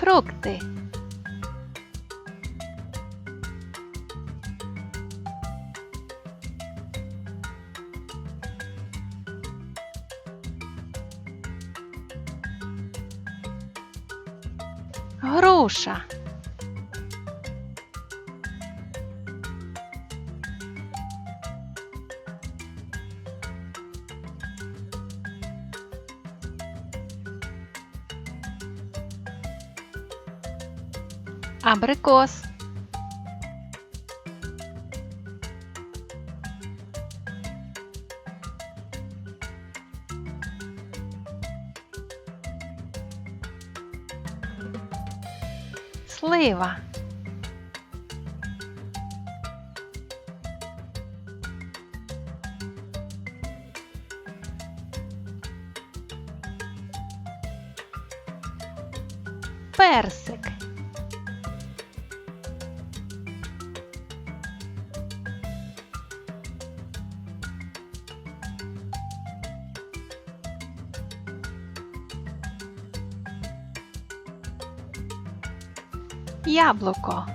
фрукти, груша, абрикос, слива, персик, яблуко,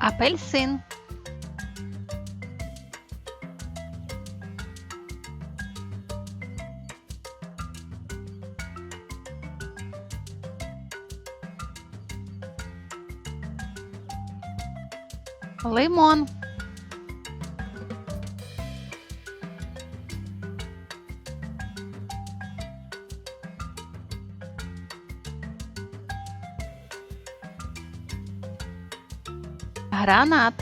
апельсин, лимон, гранат,